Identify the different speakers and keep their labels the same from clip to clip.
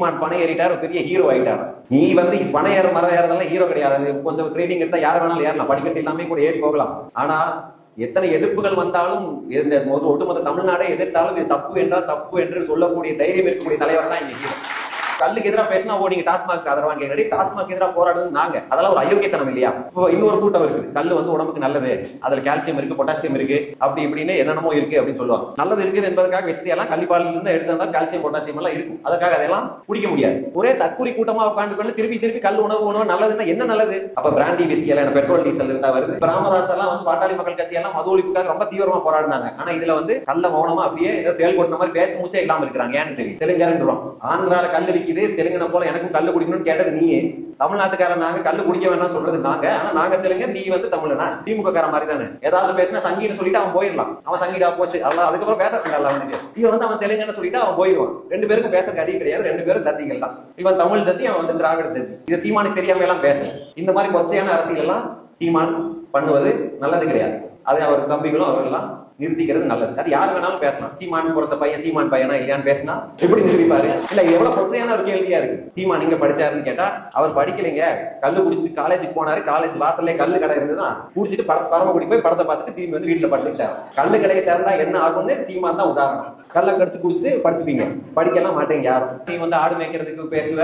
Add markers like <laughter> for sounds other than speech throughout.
Speaker 1: பணம் ஏறிட்டார் பெரிய ஹீரோ ஆயிட்டார். நீ வந்து பணம் ஏற மரம் ஏறதெல்லாம் ஹீரோ கிடையாது. கொஞ்சம் ட்ரைனிங் எடுத்தா யார் வேணாலும் ஏறலாம் படிக்கட்டு எல்லாமே கூட ஏறி போகலாம். ஆனா எத்தனை எதிர்ப்புகள் வந்தாலும் இந்த ஒட்டுமொத்த தமிழ்நாடே எதிர்த்தாலும் இது தப்பு என்றால் தப்பு என்று சொல்லக்கூடிய தைரியம் இருக்கக்கூடிய தலைவர் தான் இங்க ஹீரோ கல்லுக்கு எதிராக பேசினா ஓ நீங்க டாஸ்மாக் ஆதரவான்னு கேட்கறது டாஸ்மாக் எதிராக போராடுறது நாங்க. அதெல்லாம் ஒரு அயோக்கியத்தனம் இல்லையா? இப்போ இன்னொரு கூட்டம் இருக்குது கல் வந்து உடம்புக்கு நல்லது. அதுல கால்சியம் இருக்கு பொட்டாசியம் இருக்கு. அப்படி இப்படின்னு என்னென்னமோ இருக்கு அப்படின்னு சொல்லுவாங்க. நல்லது இருக்குது என்பதற்காக விஷயத்தையெல்லாம் கள்ளிப்பாலில் இருந்து எடுத்திருந்தா கால்சியம் பொட்டாசியம் எல்லாம் இருக்கும். அதுக்காக அதெல்லாம் குடிக்க முடியாது. ஒரே தற்கொலை கூட்டமா உட்காந்து கொண்டு திருப்பி திருப்பி கல் உணவு உணவு நல்லதுன்னா என்ன நல்லது? அப்ப பிராண்டி விஸ்கி எல்லாம் பெட்ரோல் டீசல் இருந்தா வருது. இப்ப ராமதாஸ் எல்லாம் வந்து பாட்டாளி மக்கள் கட்சி எல்லாம் மது ஒழிப்புக்காக ரொம்ப தீவிரமா போராடினாங்க. ஆனா இதுல வந்து கல்ல மௌனமா அப்படியே ஏதோ தேல் கொட்டின மாதிரி பேச மூச்சே இல்லாம இருக்கிறாங்க. ஏன்னு தெரியும். தெலுங்கரன்றோம் ஆந்திரால கல்லு குடிக்குது தெலுங்கனை போல எனக்கும் கல்லு குடிக்கணும்னு கேட்டது நீயே. தமிழ்நாட்டுக்காரன் நாங்க கல்லு குடிக்க வேண்டாம் சொல்றது நாங்க. ஆனா நாங்க தெலுங்க நீ வந்து தமிழனா? திமுக கார மாதிரி தானே ஏதாவது பேசினா சங்கீன்னு சொல்லிட்டு அவன் போயிடலாம். அவன் சங்கீடா போச்சு. அவ்வளவு அதுக்கப்புறம் பேச வேண்டாம் அவனுக்கு. இவன் வந்து அவன் தெலுங்குன்னு சொல்லிட்டு அவன் போயிடுவான். ரெண்டு பேருக்கும் பேச கறி கிடையாது. ரெண்டு பேரும் தத்திகள் தான். இவன் தமிழ் தத்தி அவன் வந்து திராவிட தத்தி. இது சீமானுக்கு தெரியாம எல்லாம் பேச. இந்த மாதிரி கொச்சையான அரசியல் எல்லாம் சீமான் பண்ணுவது நல்லது கிடையாது. அதை அவர் தம்பிகளும் அவர்கள்லாம் நிறுத்திக்கிறது நல்லது. அது யார் வேணாலும் பேசலாம். சீமான் பிறந்த பையன் சீமான் பையனா இல்லையான்னு பேசினா எப்படி நிறுத்திப்பாரு இல்ல எவ்வளவு கொச்சையான ஒரு கேள்வியா இருக்கு. சீமான் நீங்க படிச்சாருன்னு கேட்டா அவர் படிக்கலைங்க. கல்லு குடிச்சிட்டு காலேஜுக்கு போனாரு. காலேஜ் வாசல்லே கல்லு கடை இருந்துதான் குடிச்சிட்டு பட பரமக்குடி போய் படத்தை பார்த்துட்டு திரும்பி வந்து வீட்டுல படுத்துக்கிட்டாரு. கல்லு கடையை திறந்தா என்ன ஆகும்னு சீமான் தான் உதாரணம். கல்லை கடிச்சு குடிச்சிட்டு படுத்துப்பீங்க படிக்கலாம் மாட்டேங்க யாரும். நீ வந்து ஆடு மேய்க்கிறதுக்கு பேசுவ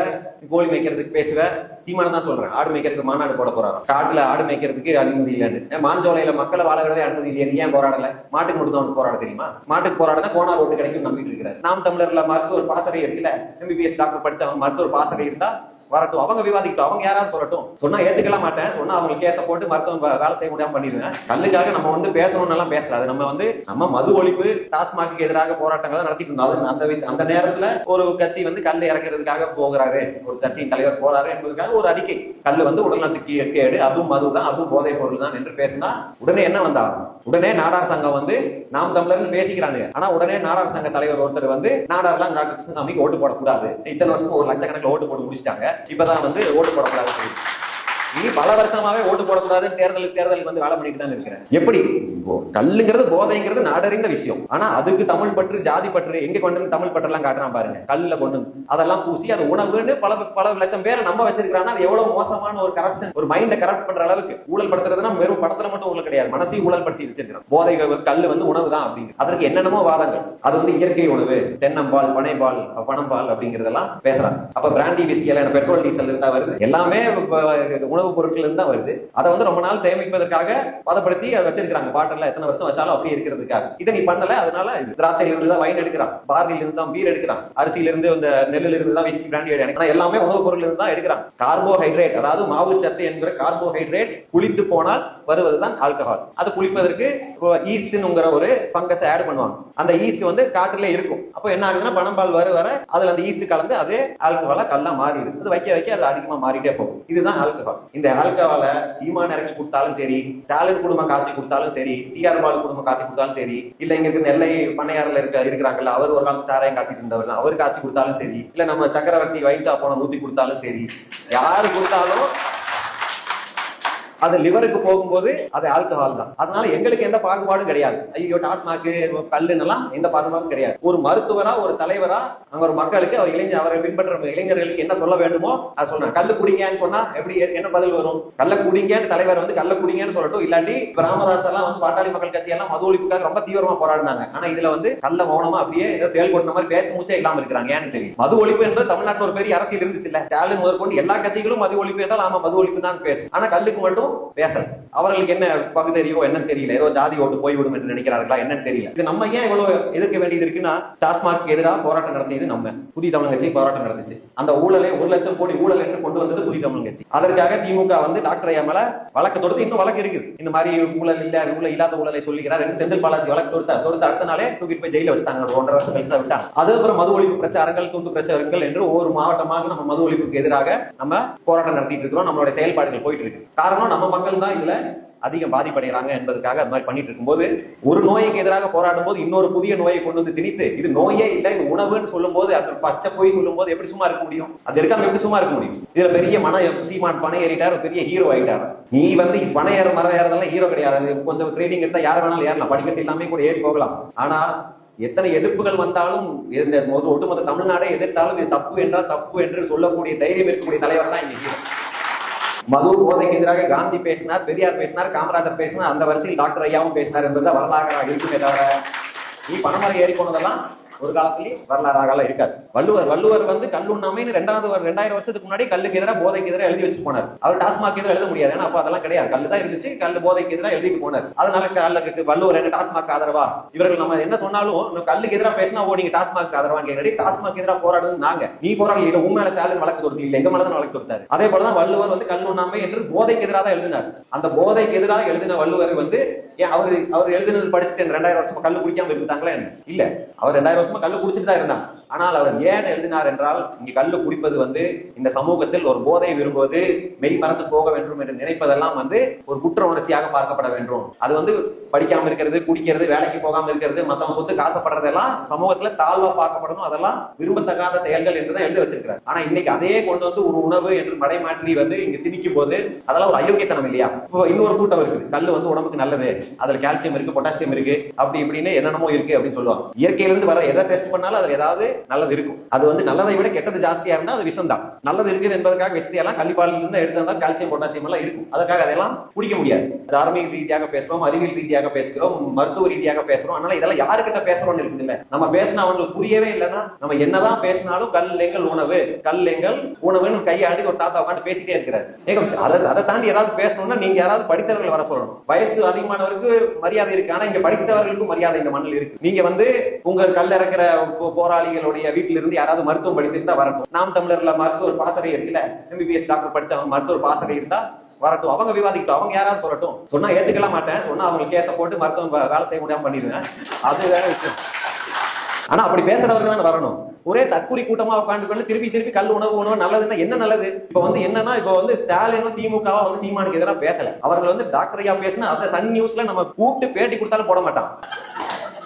Speaker 1: கோழி மேய்க்கிறதுக்கு பேசுவ சீமான தான் சொல்றேன். ஆடு மேய்க்கிறதுக்கு மாநாடு போட போறாரு காட்டுல ஆடு மேய்க்கிறதுக்கு அனுமதி இல்லைன்னு. மாஞ்சோலையில மக்களை வாழ விடவே அனுமதி இல்லையா நீ ஏன் போராடல? மாட்டுக்கு மட்டும் தான் அவனுக்கு போராட தெரியுமா? மாட்டுக்கு போராடனா கோணார் ஓட்டு கிடைக்கும் நம்பிட்டு இருக்கிறார். நாம் தமிழர்ல மருத்துவர் பாசறை இருக்குல்ல? எம்பிபிஎஸ் டாக்டர் படிச்சவங்க மருத்துவர் பாசறை இருந்தா வரட்டும். அவங்க விவாதிக்கட்டும். அவங்க யாராவது சொல்லட்டும். சொன்னா ஏத்துக்கலாம் மாட்டேன். சொன்னா அவங்க கேஸ போட்டு மருத்துவம் வேலை செய்ய முடியாம பண்ணிடுவேன். கல்லுக்காக நம்ம வந்து பேசணும்னு எல்லாம் பேசல நம்ம வந்து நம்ம மது ஒழிப்பு டாஸ்மாக்கு எதிராக போராட்டங்களை நடத்திட்டு இருந்தோம். அது அந்த அந்த நேரத்துல ஒரு கட்சி வந்து கல் இறக்குறதுக்காக போகிறாரு. ஒரு கட்சியின் தலைவர் போறாரு என்பதுக்காக ஒரு அறிக்கை. கல் வந்து உடல்நலத்துக்கு கேடு. அதுவும் மது தான். அதுவும் போதைப் பொருள் தான் என்று பேசினா உடனே என்ன வந்தாகும் உடனே நாடார் சங்கம் வந்து நாம் தமிழர்னு பேசிக்கிறாங்க. ஆனா உடனே நாடார் சங்க தலைவர் ஒருத்தர் வந்து நாடார்லாம் டாக்டர் கிருஷ்ணசாமிக்கு ஓட்டு போடக்கூடாது. இத்தனை வருஷம் ஒரு லட்சக்கணக்கில் ஓட்டு போட்டு முடிச்சிட்டாங்க. இப்பதான் வந்து ஓட்டு போட சொல்லி. நீ பல வருஷமாவே ஓட்டு போடக்கூடாது தேர்தலுக்கு தேர்தலுக்கு வந்து வேலை பண்ணிட்டு தான் இருக்கிறேன் எப்படி? கல்லுங்கிறது போதைங்கிறது நாடறிந்த விஷயம். ஆனா அதுக்கு தமிழ் பற்று ஜாதி பற்று எங்க கொண்டு வந்து தமிழ் பற்றெல்லாம் காட்டுறான் பாருங்க. கல்லுல கொண்டு அதெல்லாம் பூசி அது உணவுன்னு பல பல லட்சம் பேரை நம்ம வச்சிருக்காங்கன்னா அது எவ்வளவு மோசமான ஒரு கரப்ஷன் ஒரு மைண்டை கரப்ட் பண்ற அளவுக்கு ஊழல் படுத்துறதுனா வெறும் படத்துல மட்டும் ஊழல் கிடையாது. மனசையும் ஊழல் படுத்தி வச்சிருக்கிறோம். போதை கல்லு வந்து உணவு தான் அப்படிங்க அதற்கு என்னென்னமோ வாதங்கள். அது வந்து இயற்கை உணவு தென்னம்பால் பனைபால் பணம்பால் அப்படிங்கறதெல்லாம் பேசுறாங்க. அப்ப பிராண்டி விஸ்கி எல்லாம் பெட்ரோல் டீசல் இருந்தா வருது? எல்லாமே உணவு உணவுப் பொருட்கள் இருந்தா வருது. அதை வந்து ரொம்ப நாள் சேமிப்பதற்காக பதப்படுத்தி அதை வச்சிருக்காங்க பாட்டில் எத்தனை வருஷம் வச்சாலும் அப்படியே இருக்கிறதுக்காக. இதை நீ பண்ணல அதனால திராட்சையில இருந்து தான் வைன் எடுக்கிறான். பார்லில இருந்து தான் பீர் எடுக்கிறான். அரிசியில இருந்து இந்த நெல்லுல இருந்து தான் விஸ்கி பிராண்டி எடுக்கிறான். எல்லாமே உணவுப் பொருள் இருந்து தான் எடுக்கிறான். கார்போஹைட்ரேட் அதாவது மாவு சத்து என்கிற கார்போஹைட்ரேட் குளித்து போனால் வருவதுதான் ஆல்கஹால் அது குளிப்பதற்கு ஈஸ்ட்ங்கிற ஒரு ஃபங்கஸ் ஆட் பண்ணுவாங்க. அந்த ஈஸ்ட் வந்து காட்டுல இருக்கும். அப்போ என்ன ஆகுதுன்னா பனம்பால் வர வர அதுல அந்த ஈஸ்ட் கலந்து அதே ஆல்கஹாலா கல்லா மாறிடுது அது வைக்க வைக்க அது அதிகமா மாறிட்டே போகும். இதுதான் ஆல்கஹால் இந்த ஆல்கஹாலை சீமான் இறக்கி கொடுத்தாலும் சரி ஸ்டாலின் குடும்பம் காட்சி கொடுத்தாலும் சரி டிஆர் பால் குடும்பம் காட்சி கொடுத்தாலும் சரி இல்ல இங்க இருக்க நெல்லை பண்ணையாறுல இருக்க இருக்கிறாங்கல்ல அவர் ஒரு காலம் சாராயம் காய்ச்சிட்டு இருந்தவர் அவர் காட்சி கொடுத்தாலும் சரி இல்ல நம்ம சக்கரவர்த்தி வைச்சா போன ஊத்தி கொடுத்தாலும் சரி யாரு கொடுத்தாலும் அது லிவருக்கு போகும்போது அது ஆல்கஹால் தான். அதனால எங்களுக்கு எந்த பாகுபாடும் கிடையாது. ஐயோ டாஸ்மாக் கல்லுன்னெல்லாம் எந்த பாகுபாடும் கிடையாது. ஒரு மருத்துவரா ஒரு தலைவரா அங்க ஒரு மக்களுக்கு அவர் இளைஞர் அவரை பின்பற்ற இளைஞர்களுக்கு என்ன சொல்ல வேண்டுமோ அதை சொல்றேன் கல்லு குடிங்கன்னு சொன்னா எப்படி என்ன பதில் வரும்? கள்ள குடிங்கன்னு தலைவர் வந்து கள்ள குடிங்கன்னு சொல்லட்டும். இல்லாட்டி ராமதாஸ் எல்லாம் வந்து பாட்டாளி மக்கள் கட்சி எல்லாம் மது ஒழிப்புக்காக ரொம்ப தீவிரமா போராடினாங்க. ஆனா இதுல வந்து கல்ல மௌனமா அப்படியே ஏதோ தேல் கொட்டின மாதிரி பேச மூச்சே இல்லாம இருக்கிறாங்க. ஏன்னு தெரியும். மது ஒழிப்பு என்பது தமிழ்நாட்டில் ஒரு பெரிய அரசியல் இருந்துச்சு இல்ல ஸ்டாலின் முதற்கொண்டு எல்லா கட்சிகளும் மது ஒழிப்பு என்றால் ஆமா மது ஒழிப்பு தான் பேசும். ஆனா கல்லுக்கு மட்டும் பேசல. அவர்களுக்கு என்ன பகுதறியோ என்னன்னு தெரியல. ஏதோ ஜாதி ஓட்டு போய்விடும் என்று நினைக்கிறார்களா என்னன்னு தெரியல. இது நம்ம ஏன் இவ்வளவு எதிர்க்க வேண்டியது இருக்குன்னா டாஸ்மாக் எதிராக போராட்டம் நடத்தியது நம்ம. புதிய தமிழ் கட்சி போராட்டம் நடந்துச்சு. அந்த ஊழலை ஒரு லட்சம் கோடி ஊழல் என்று கொண்டு வந்தது புதிய தமிழ் கட்சி. அதற்காக திமுக வந்து டாக்டர் ஐயா மேல வழக்கு தொடுத்து இன்னும் வழக்கு இருக்குது. இந்த மாதிரி ஊழல் இல்ல ஊழல் இல்லாத ஊழலை சொல்லுகிறார் என்று செந்தில் பாலாஜி வழக்கு தொடுத்தார். தொடுத்து அடுத்த நாளே தூக்கிட்டு போய் ஜெயில வச்சுட்டாங்க. ஒரு ஒன்றரை வருஷம் கழிச்சு விட்டாங்க. அதுக்கப்புறம் மது ஒழிப்பு பிரச்சாரங்கள் துண்டு பிரச்சாரங்கள் என்று ஒவ்வொரு மாவட்டமாக நம்ம மது ஒழிப்புக்கு எதிராக நம்ம போராட்டம் நடத்திட்டு இருக்கிறோம். நம்மளுடைய செயல்பாடுகள் போயிட்டு இருக்கு. காரணம் நம்ம மக்கள் தான் இதுல அதிகம் பாதிப்படைகிறாங்க என்பதற்காக அது மாதிரி பண்ணிட்டு இருக்கும்போது ஒரு நோய்க்கு எதிராக போராடும் போது இன்னொரு புதிய நோயை கொண்டு வந்து திணித்து இது நோயே இல்லை இது உணவுன்னு சொல்லும் போது அது பச்சை போய் சொல்லும்போது எப்படி சும்மா இருக்க முடியும்? அது இருக்காம எப்படி சும்மா இருக்க முடியும்? இதுல பெரிய மன சீமான் பணம் ஏறிட்டார் பெரிய ஹீரோ ஆயிட்டார். நீ வந்து பணம் ஏற மரம் ஏறதெல்லாம் ஹீரோ கிடையாது. கொஞ்சம் ட்ரைனிங் எடுத்தா யார் வேணாலும் ஏறலாம். படிக்கட்டு எல்லாமே கூட ஏறி போகலாம். ஆனா எத்தனை எதிர்ப்புகள் வந்தாலும் இந்த ஒட்டுமொத்த தமிழ்நாடே எதிர்த்தாலும் இது தப்பு என்றால் தப்பு என்று சொல்லக்கூடிய தைரியம் இருக்கக்கூடிய தலைவர் தான் ஹீரோ மது போதைக்கு எதிராக காந்தி பேசினார் பெரியார் பேசினார் காமராஜர் பேசினார் அந்த வரிசையில் டாக்டர் ஐயாவும் பேசினார் என்பது வரலாறு இருக்குமே தவிர நீ பணமரம் ஏறி போனதெல்லாம் ஒரு காலத்திலேயே வரலாறாக இருக்காது. வள்ளுவர் வள்ளுவர் வந்து கல்லுண்ணாமைன்னு ரெண்டாவது ஒரு ரெண்டாயிரம் வருஷத்துக்கு முன்னாடி கல்லுக்கு எதிராக போதைக்கு எதிராக எழுதி வச்சு போனார். அவர் டாஸ்மாக் எதிராக எழுத முடியாது. ஏன்னா அப்ப அதெல்லாம் கிடையாது. கல்லு தான் இருந்துச்சு கல் போதைக்கு எதிராக எழுதிட்டு போனார். அதனால கல்லுக்கு வள்ளுவர் என்ன டாஸ்மாக் ஆதரவா? இவர்கள் நம்ம என்ன சொன்னாலும் நம்ம கல்லுக்கு எதிராக பேசினா ஓ நீங்க டாஸ்மாக் ஆதரவான்னு கேட்கறி டாஸ்மாக் எதிராக போராடுறது நாங்க. நீ போராடல இல்ல உன் மேல ஸ்டாலின் வழக்கு தொடுக்கல இல்ல எங்க மேல தான் வழக்கு தொடுத்தாரு. அதே போலதான் வள்ளுவர் வந்து கல் உண்ணாமை என்று போதைக்கு எதிராக தான் எழுதினார். அந்த போதைக்கு எதிராக எழுதின வள்ளுவர் வந்து ஏன் அவர் அவர் எழுதுனது படிச்சுட்டு ரெண்டாயிரம் வருஷமா கல்லு குடிக்காம இருந்தாங்களா என்ன? இல்ல. அவர் ரெண்டாயிரம் வருஷமா கல்லு குடிச்சிட்டு தான் இருந்தார் ஆனால் அவர் ஏன் எழுதினார் என்றால் இங்கு கல்லு குடிப்பது வந்து இந்த சமூகத்தில் ஒரு போதை விரும்புவது மெய் மறந்து போக வேண்டும் என்று நினைப்பதெல்லாம் வந்து ஒரு குற்ற உணர்ச்சியாக பார்க்கப்பட வேண்டும். அது வந்து படிக்காம இருக்கிறது குடிக்கிறது வேலைக்கு போகாம இருக்கிறது மத்தவங்க சொத்து காசப்படுறதெல்லாம் சமூகத்துல தாழ்வா பார்க்கப்படணும் அதெல்லாம் விரும்பத்தகாத செயல்கள் என்று தான் எழுதி வச்சிருக்கிறார். ஆனா இன்னைக்கு அதையே கொண்டு வந்து ஒரு உணவு என்று மடைமாற்றி வந்து இங்க திணிக்கும் போது அதெல்லாம் ஒரு அயோக்கியத்தனம் இல்லையா? இப்போ இன்னொரு கூட்டம் இருக்குது. கல் வந்து உடம்புக்கு நல்லது அதுல கால்சியம் இருக்கு பொட்டாசியம் இருக்கு அப்படி இப்படின்னு என்னென்னமோ இருக்கு அப்படின்னு சொல்லுவாங்க. இயற்கையிலிருந்து வர எதை டெஸ்ட் பண்ணாலும் அதுல ஏதாவது நல்லது இருக்கும். அது வந்து நல்லதை விட கெட்டது ஜாஸ்தியா இருந்தா அது விஷம் தான் நல்லது இருக்குது என்பதற்காக விஷத்தையெல்லாம் கள்ளிப்பாலில் இருந்து எடுத்து கால்சியம் பொட்டாசியம் எல்லாம் இருக்கும். அதுக்காக அதெல்லாம் குடிக்க முடியாது. தார்மீக ரீதியாக பேசுறோம் அறிவியல் ரீதியாக பேசுகிறோம் மருத்துவ ரீதியாக பேசுறோம். அதனால இதெல்லாம் யாருக்கிட்ட பேசுறோம்னு இருக்குது இல்ல. நம்ம பேசினா அவங்களுக்கு புரியவே இல்லைன்னா நம்ம என்னதான் பேசினாலும் கல் எங்கள் உணவு. கல் எங்கள் உணவுன்னு கையாண்டு ஒரு தாத்தா உட்காந்து பேசிட்டே இருக்கிறார். ஏங்க அதை அதை தாண்டி ஏதாவது பேசணும்னா நீங்க யாராவது படித்தவர்கள் வர சொல்லணும். வயசு அதிகமானவருக்கு மரியாதை இருக்கு. ஆனா இங்க படித்தவர்களுக்கும் மரியாதை இந்த மண்ணில் இருக்கு. நீங்க வந்து உங்கள் கல் இறக்குற போராளிகளோட போராளிகளுடைய வீட்டில இருந்து யாராவது மருத்துவம் படித்திருந்தா வரட்டும். நாம் தமிழர்ல மருத்துவர் பாசறை இருக்குல்ல எம்பிபிஎஸ் டாக்டர் படிச்சவங்க மருத்துவர் பாசறை இருந்தா வரட்டும். அவங்க விவாதிக்கட்டும் அவங்க யாராவது சொல்லட்டும். சொன்னா ஏத்துக்கல மாட்டேன். சொன்னா அவங்க கேஸ போட்டு மருத்துவம் வேலை செய்ய முடியாம பண்ணிடுவேன். அது வேற விஷயம். ஆனா அப்படி பேசுறவங்க தானே வரணும். ஒரே தற்குறி கூட்டமா உட்காந்து திருப்பி திருப்பி கல் உணவு உணவு நல்லதுன்னா என்ன நல்லது? இப்ப வந்து என்னன்னா இப்ப வந்து ஸ்டாலினும் திமுகவா வந்து சீமானுக்கு எதிராக பேசல. அவர்கள் வந்து டாக்டரையா பேசினா அதை சன் நியூஸ்ல நம்ம கூப்பிட்டு பேட்டி கொடுத்தாலும் போட மாட்டான்.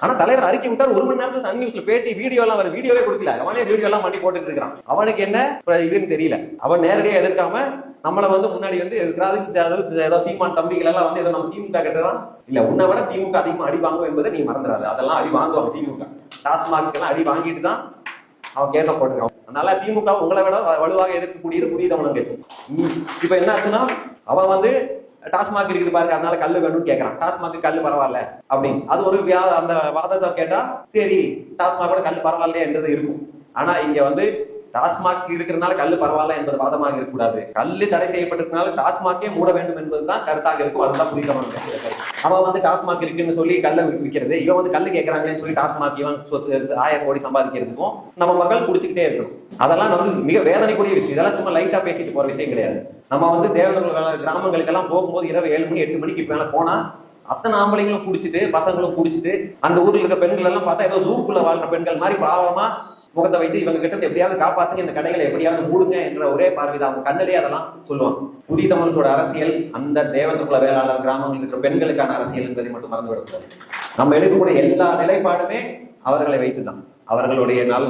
Speaker 1: ஆனா தலைவர் அறிக்கை விட்டார் ஒரு மணி நேரத்துல சன் நியூஸ்ல பேட்டி வீடியோ எல்லாம் வர வீடியோவே கொடுக்கல. அவனே வீடியோ எல்லாம் பண்ணி போட்டுட்டு இருக்கான் அவனுக்கு என்ன இதுன்னு தெரியல. அவன் நேரடியா எதிர்க்காம நம்மள வந்து முன்னாடி வந்து எதிர்க்கிறாது ஏதோ சீமான் தம்பிகள் எல்லாம் வந்து ஏதோ நம்ம திமுக கிட்டதான் இல்ல உன்னை விட திமுக அதிகமா அடி வாங்கும் என்பதை நீ மறந்துடாது. அதெல்லாம் அடி வாங்குவாங்க திமுக. டாஸ்மாக் எல்லாம் அடி வாங்கிட்டு தான் அவன் கேச போட்டுருக்கான் அதனால திமுக உங்களை விட வலுவாக எதிர்க்கக்கூடியது புதிய தமிழன் கட்சி. இப்ப என்ன ஆச்சுன்னா அவன் வந்து டாஸ்மாக் இருக்குது பாருங்க அதனால கல்லு வேணும்னு கேட்கறான் டாஸ்மாக் கல்லு பரவாயில்ல அப்படின்னு. அது ஒரு வியா அந்த வாதத்தை கேட்டா சரி டாஸ்மாக் கூட கல்லு பரவாயில்லையே என்றது இருக்கும். ஆனா இங்க வந்து டாஸ்மாக் இருக்கிறதுனால கல்லு பரவாயில்ல என்பது வாதமாக இருக்கக்கூடாது. கல்லு தடை செய்யப்பட்டிருக்கனால டாஸ்மாக்கே மூட வேண்டும் என்பதுதான் கருத்தாக இருக்கும். அதுதான் புதிய அவன் வந்து டாஸ்மாக் இருக்குன்னு சொல்லி கல்லை விற்கிறது இவன் வந்து கல்லு கேட்கறாங்களேன்னு சொல்லி டாஸ்மாக் இவன் சொத்து எடுத்து ஆயிரம் கோடி சம்பாதிக்கிறதுக்கும் நம்ம மக்கள் குடிச்சுக்கிட்டே இருக்கும் அதெல்லாம் வந்து மிக வேதனைக்குரிய விஷயம். இதெல்லாம் சும்மா லைட்டா பேசிட்டு போற விஷயம் கிடையாது. நம்ம வந்து தேவநகர் கிராமங்களுக்கெல்லாம் போகும்போது இரவு ஏழு மணி எட்டு மணிக்கு மேலே போனால் அத்தனை ஆம்பளைங்களும் குடிச்சிட்டு பசங்களும் குடிச்சிட்டு அந்த ஊரில் இருக்க பெண்கள் எல்லாம் பார்த்தா ஏதோ ஜூக்குள்ள வாழ்ற பெண்கள் மாதிரி பாவமா முகத்தை வைத்து இவங்க கிட்ட எப்படியாவது காப்பாத்துங்க இந்த கடைகளை எப்படியாவது மூடுங்க என்ற ஒரே பார்வைதான். அவங்க கண்ணிலே அதெல்லாம் சொல்லுவாங்க. புதிய தமிழத்தோட அரசியல் அந்த தேவந்தகுல வேளாளர் கிராமங்களில் இருக்கிற பெண்களுக்கான அரசியல் என்பதை மட்டும் மறந்து விடக்கூடாது நம்ம எடுக்கக்கூடிய எல்லா நிலைப்பாடுமே அவர்களை வைத்து தான் அவர்களுடைய நல்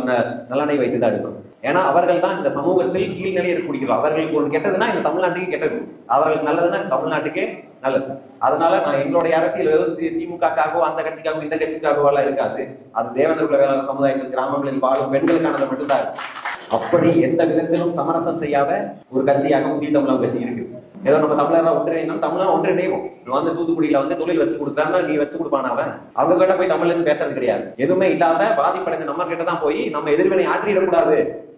Speaker 1: நலனை வைத்து தான் எடுக்கணும். ஏன்னா அவர்கள் தான் இந்த சமூகத்தில் கீழ்நிலை குடிக்கிறோம் அவர்களுக்கு ஒன்று கெட்டதுன்னா இந்த தமிழ்நாட்டுக்கு கெட்டது. அவர்களுக்கு நல்லதுன்னா தமிழ்நாட்டுக்கே நல்லது. அதனால நான் எங்களுடைய அரசியல் வெறும் திமுகக்காகவோ அந்த கட்சிக்காகவோ இந்த கட்சிக்காகவோ எல்லாம் இருக்காது. அது தேவேந்திர குல வேளாண் சமுதாயத்தில் கிராமங்களில் வாழும் பெண்களுக்கானது மட்டும்தான். இருக்கும் அப்படி எந்த விதத்திலும் சமரசம் செய்யாத ஒரு கட்சியாக புதிய தமிழகம் கட்சி இருக்கு. ஏதோ நம்ம தமிழரா ஒன்றிணைந்தோம் தமிழா ஒன்றிணைவோம் நான் வந்து தூத்துக்குடியில வந்து தொழில் வச்சு கொடுக்குறான்னா நீ வச்சு கொடுப்பான அவன்? அவங்க கிட்ட போய் தமிழ்னு பேசுறது கிடையாது. எதுவுமே இல்லாத பாதிப்படைந்த நம்ம கிட்ட தான் போய் நம்ம எதிர்வினை ஆற்றிடக்கூடாது.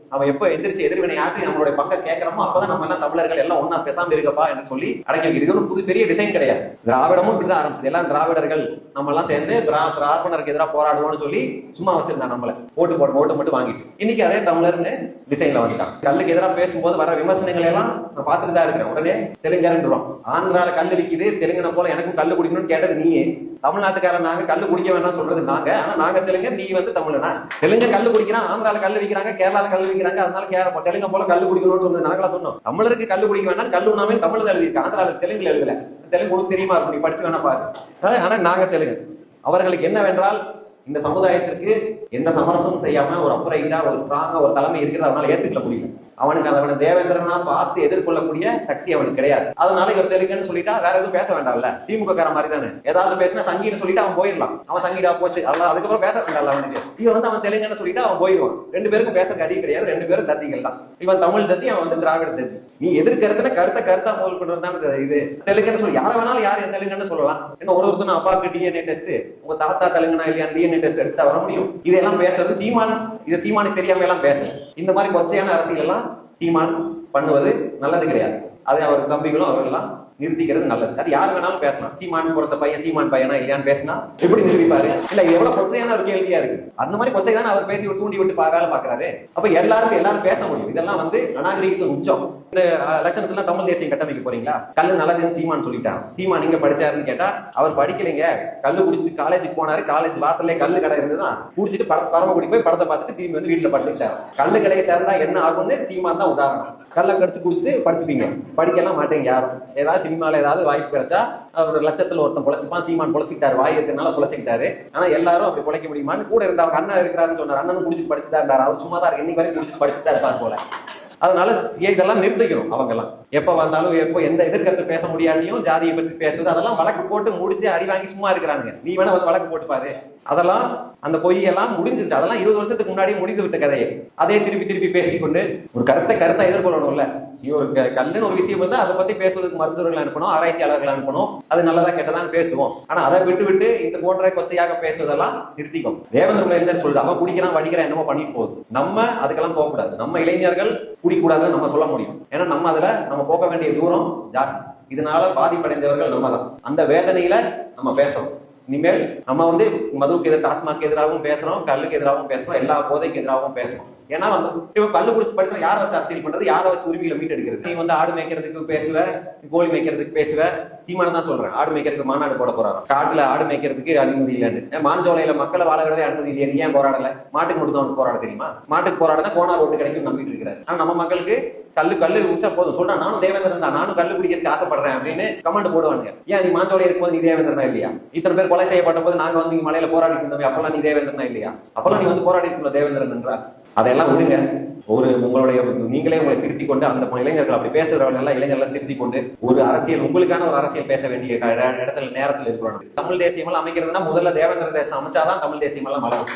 Speaker 1: அவன் எப்போ எந்திரிச்சு எதிர்வினை ஆற்றி நம்மளுடைய பங்க கேட்கிறோமோ அப்பதான் நம்ம எல்லாம் தமிழர்கள் எல்லாம் ஒன்னா பேசாம இருக்கப்பா என்று சொல்லி அடங்கி இது ஒன்றும் புது பெரிய டிசைன் கிடையாது. திராவிடமும் இப்படிதான் ஆரம்பிச்சது. எல்லாம் திராவிடர்கள் நம்ம எல்லாம் சேர்ந்து பிரா- எதிராக போராடுவோம்னு சொல்லி சும்மா வச்சிருந்தான் நம்மள. ஓட்டு போட்டு ஓட்டு மட்டும் வாங்கிட்டு. இன்னைக்கு அதே தமிழர்னு டிசைன்ல வந்துட்டான். கல்லுக்கு எதிராக பேசும்போது வர விமர்சனங்களை எல்லாம் நான் பார்த்துட்டு தான் இருக்கிறேன். உடனே தெலுங்கருன்றோம். ஆந்திரால கல்லு விற்கிது தெலுங்கனை போல எனக்கும் கல்லு குடிக்கணும்னு கேட்டது நீயே. தமிழ்நாட்டுக்காரன் நாங்க கல்லு குடிக்க வேண்டாம் சொல்றது நாங்க. ஆனா நாங்க தெலுங்க நீ வந்து தமிழனா? தெலுங்க கல்லு குடிக்கிறான் ஆந்திரால கல்லு விற்கிறாங்க கேரளால கல்லு விக்கிறாங்க அதனால கேர தெலுங்க போல கல்லு குடிக்கணும்னு சொன்னது நாங்களா சொன்னோம். தமிழருக்கு கல்லு குடிக்க வேண்டாம் கல்லு உண்ணாமே தமிழ்ல எழுதியிருக்கு. ஆந்திரால தெலுங்குல எழுதல. தெலுங்கு உனக்கு தெரியுமா இருக்கும் நீ படிச்சு வேணா பாரு. ஆனா- நாங்க தெலுங்கு. அவர்களுக்கு என்னவென்றால் இந்த சமுதாயத்திற்கு எந்த சமரசமும் செய்யாம ஒரு அப்புறைட்டா ஒரு ஸ்ட்ராங்கா ஒரு தலைமை இருக்கிறது அவனால ஏத்துக்கல முடியல அவனுக்கு அவனை தேவேந்திரனா பார்த்து எதிர்கொள்ளக்கூடிய சக்தி அவனுக்கு கிடையாது. அதனால இவர் தெலுங்குன்னு சொல்லிட்டா வேற எதுவும் பேச வேண்டாம்ல? திமுக கார மாதிரி தானே ஏதாவது பேசினா சங்கின்னு சொல்லிட்டு அவன் போயிடலாம். அவன் சங்கீடா போச்சு. அதான் அதுக்கப்புறம் பேச வேண்டாம்ல அவனுக்கு. இவன் வந்து அவன் தெலுங்குன்னு சொல்லிட்டு அவன் போயிடுவான். ரெண்டு பேருக்கும் பேச அறிவு கிடையாது. ரெண்டு பேரும் தத்திகள் தான். இவன் தமிழ் தத்தி அவன் வந்து திராவிட தத்தி. நீ எதிர்கருத்துல கருத்தை கருத்தா மோல் கொண்டு தான் இது. தெலுங்குன்னு சொல்லி. யார வேணாலும் யார் என் தெலுங்குன்னு சொல்லலாம். என்ன ஒரு ஒருத்தனும் அப்பாவுக்கு டிஎன்ஏ டெஸ்ட் உங்க தாத்தா தெலுங்குனா இல்லையா டிஎன்ஏ டெஸ்ட் எடுத்துட்டு வர முடியும்? இதெல்லாம் பேசுறது சீமான் இது சீமானுக்கு தெரியாம எல்லாம் பேசுறது இந்த மாதிரி கொச்சையான அரசியல் எல்லாம் சீமான் பண்ணுவது நல்லது கிடையாது. அதை அவர் தம்பிகளும் அவர்கள்லாம் நிறுத்திக்கிறது நல்லது. அது யார் வேணாலும் பேசலாம். சீமான் பிறந்த பையன் சீமான் பையனா இல்லையான்னு பேசினா எப்படி நிரூபிப்பாரு? இல்ல எவ்வளவு <laughs> கொச்சையான ஒரு கேள்வியா இருக்கு. அந்த மாதிரி கொச்சை தானே அவர் பேசி ஒரு தூண்டி விட்டு வேலை பாக்குறாரு அப்ப எல்லாருக்கும் எல்லாரும் பேச முடியும். இதெல்லாம் வந்து அநாகரிகத்தின் உச்சம். இந்த லட்சணத்துல தமிழ் தேசியம் கட்டமைக்க போறீங்களா? கல்லு நல்லதுன்னு சீமான் சொல்லிட்டான். சீமான் எங்க படிச்சாருன்னு கேட்டா அவர் படிக்கலைங்க. கல்லு குடிச்சிட்டு காலேஜுக்கு போனாரு. காலேஜ் வாசல்லே கல்லு கடை இருந்ததுதான் குடிச்சிட்டு பட பரமக்குடி போய் படத்தை பார்த்துட்டு திரும்பி வந்து வீட்டுல படுத்துக்கிட்டாரு. கல்லு கடையை திறந்தா என்ன ஆகும்னு சீமான் தான் உதாரணம். கல்லை கடிச்சு குடிச்சிட்டு படுத்துப்பீங்க படிக்கலாம் மாட்டேங்க யாரும். ஏதாவது சினிமாவில் ஏதாவது வாய்ப்பு கிடைச்சா ஒரு லட்சத்தில் ஒருத்தன் பொழைச்சிப்பான் சீமான் பொழைச்சிக்கிட்டாரு வாய் இருக்கிறனால பொழைச்சிக்கிட்டாரு. ஆனால் எல்லாரும் அப்படி பொழைக்க முடியுமான்னு கூட இருந்த அவங்க அண்ணன் இருக்கிறாருன்னு சொன்னார். அண்ணன் குடிச்சு படிச்சுட்டு தான் இருந்தாரு. அவர் சும்மா தான் இருக்கு இன்னைக்கு வரைக்கும் குடிச்சு படிச்சுட்டு தான் இருப்பார் போல. அதனால இதெல்லாம் நிறுத்திக்கணும் அவங்கெல்லாம். எப்போ வந்தாலும் எப்போ எந்த எதிர்கருத்து பேச முடியாட்டியும் ஜாதியை பற்றி பேசுறது அதெல்லாம் வழக்கு போட்டு முடிச்சு அடி வாங்கி சும்மா இருக்கிறானுங்க. நீ வேணா வந்து வழக்கு போட்டு பாரு அதெல்லாம் அந்த பொய்யெல்லாம் முடிஞ்சிச்சு அதெல்லாம் இருபது வருஷத்துக்கு முன்னாடி முடிந்து விட்ட கதையை. அதே திருப்பி திருப்பி பேசிக்கொண்டு ஒரு கருத்தை கருத்தை எதிர்கொள்ளணும்ல. நீ ஒரு கல்லுன்னு ஒரு விஷயம் வந்து அதை பத்தி பேசுவதற்கு மருத்துவர்கள் அனுப்பணும் ஆராய்ச்சியாளர்கள் அனுப்பணும். அது நல்லதா கெட்டதான்னு பேசுவோம். ஆனா அதை விட்டு விட்டு இந்த போன்ற கொச்சையாக பேசுவதெல்லாம் நிறுத்திக்கும். தேவேந்திர இளைஞர் சொல்லுது அவன் குடிக்கிறான் வடிக்கிறான் என்னமோ பண்ணிட்டு போகுது. நம்ம அதுக்கெல்லாம் போகக்கூடாது. நம்ம இளைஞர்கள் குடிக்கூடாதுன்னு நம்ம சொல்ல முடியும். ஏன்னா நம்ம அதுல நம்ம போக வேண்டிய தூரம் ஜாஸ்தி. இதனால பாதிப்படைந்தவர்கள் நம்ம தான். அந்த வேதனையில நம்ம பேசணும். இனிமேல் நம்ம வந்து மதுவுக்கு எதிராக டாஸ்மாக் எதிராகவும் பேசுறோம் கல்லுக்கு எதிராகவும் பேசுறோம் எல்லா போதைக்கு எதிராகவும் பேசுறோம். ஏன்னா வந்து இப்போ கல்லு குடிச்சு படிச்சா யாரை வச்சு அரசியல் பண்றது? யாரை வச்சு உரிமையில மீட் எடுக்கிறது நீ வந்து ஆடு மேய்க்கிறதுக்கு பேசுவ கோழி மேய்க்கிறதுக்கு பேசுவ சீமான தான் சொல்றேன். ஆடு மேய்க்கிறதுக்கு மாநாடு போட போறாரு காட்டுல ஆடு மேய்க்கிறதுக்கு அனுமதி இல்லைன்னு மாஞ்சோலையில மக்களை வாழ விடவே அனுமதி இல்லையா நீ ஏன் போராடல? மாட்டுக்கு மட்டும் தான் போராட தெரியுமா? மாட்டுக்கு போராட கோனார் ஓட்டு கிடைக்கும் நம்பிட்டு இருக்கிறாரு. ஆனா நம்ம மக்களுக்கு கல்லு கல்லு குடிச்சா போதும். சொல்றான் நானும் தேவேந்திரன் தான். நானும் கல்லு குடிக்கிறதுக்கு ஆசைப்படுறேன் அப்படின்னு கமெண்ட் போடுவாங்க ஏன் நீ மாஞ்சோலை இருக்கும்போது நீ தேவேந்திரனா இல்லையா? இத்தனை பேர் கொலை செய்யப்பட்ட போது நாங்க வந்து இங்க மலையில போராடி இருந்தோம் அப்பெல்லாம் நீ தேவேந்திரனா இல்லையா? அப்பெல்லாம் நீ வந்து போராடி இருந்த தேவேந்திரன் என்றார். அதெல்லாம் விடுங்க. ஒரு உங்களுடைய நீங்களே உங்களை திருத்தி கொண்டு அந்த இளைஞர்கள் அப்படி பேசுறவங்க எல்லாம் இளைஞர்கள் திருத்தி கொண்டு ஒரு அரசியல் உங்களுக்கான ஒரு அரசியல் பேச வேண்டிய இடத்துல நேரத்தில் இருக்கிறோம் தமிழ் தேசியம் எல்லாம் அமைக்கிறதுனா முதல்ல தேவேந்திர தேசம் அமைச்சாதான் தமிழ் தேசியம் எல்லாம் மலரும்